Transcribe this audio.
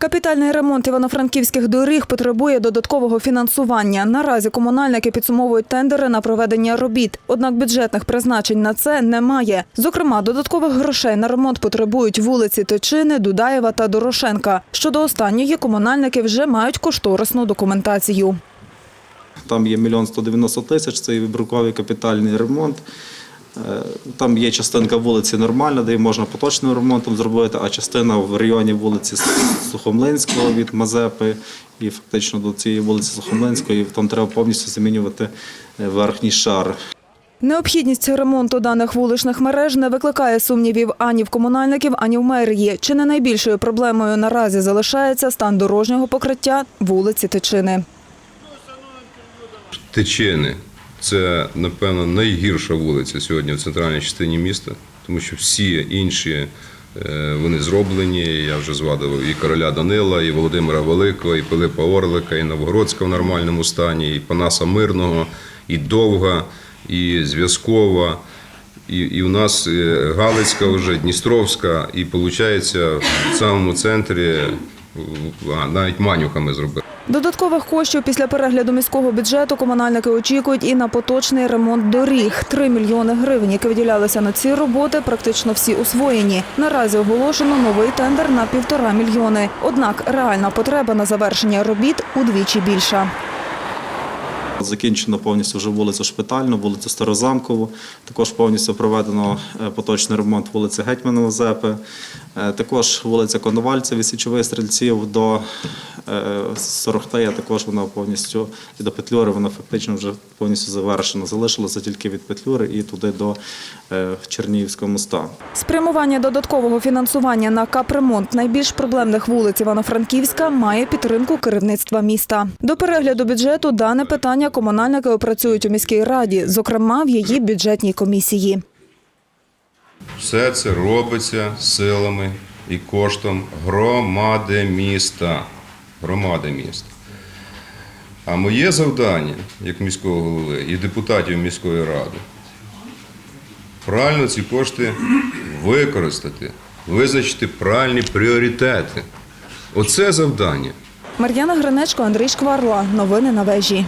Капітальний ремонт івано-франківських доріг потребує додаткового фінансування. Наразі комунальники підсумовують тендери на проведення робіт. Однак бюджетних призначень на це немає. Зокрема, додаткових грошей на ремонт потребують вулиці Тичини, Дудаєва та Дорошенка. Щодо останньої, комунальники вже мають кошторисну документацію. Там є мільйон 190 тисяч, це і вибруковий капітальний ремонт. Е, Там є частинка вулиці нормальна, де її можна поточним ремонтом зробити, а частина в районі вулиці Сухомлинського від Мазепи і фактично до цієї вулиці Сухомлинської, там треба повністю замінювати е, верхній шар. Необхідність ремонту даних вуличних мереж не викликає сумнівів ані в комунальників, ані в мерії. Чи не найбільшою проблемою наразі залишається стан дорожнього покриття вулиці Тичини. Тичини це, напевно, найгірша вулиця сьогодні в центральній частині міста, тому що всі інші е, вони зроблені. Я вже згадував і короля Данила, і Володимира Великого, і Пилипа Орлика, і Новгородська в нормальному стані, і Панаса Мирного, і Довга, і Зв'язкова. І, і в нас е, Галицька вже, Дністровська, і виходить в самому центрі а, навіть Манюха ми зробили. Додаткових коштів після перегляду міського бюджету комунальники очікують і на поточний ремонт доріг. 3 мільйони гривень, які виділялися на ці роботи, практично всі освоєні. Наразі оголошено новий тендер на півтора мільйони. Однак реальна потреба на завершення робіт удвічі більша. Закінчено повністю вже вулицю Шпитальну, вулицю Старозамкову. Також повністю проведено е, поточний ремонт вулиці Гетьмана Мазепи. Е, Також вулиця Коновальця від Січових стрільців до е, Сорохтея. Також вона повністю і до Петлюри вона фактично вже повністю завершена. Залишилося тільки від Петлюри і туди до е, Чернігівського моста. Спрямування додаткового фінансування на капремонт найбільш проблемних вулиць Івано-Франківська має підтримку керівництва міста. До перегляду бюджету дане питання комунальники опрацюють у міській раді, зокрема в її бюджетній комісії. Все це робиться силами і коштом громади міста. Громади міста. А моє завдання, як міського голови і депутатів міської ради, правильно ці кошти використати, визначити правильні пріоритети. Оце завдання. Мар'яна Гринечко, Андрій Шкварла. Новини на вежі.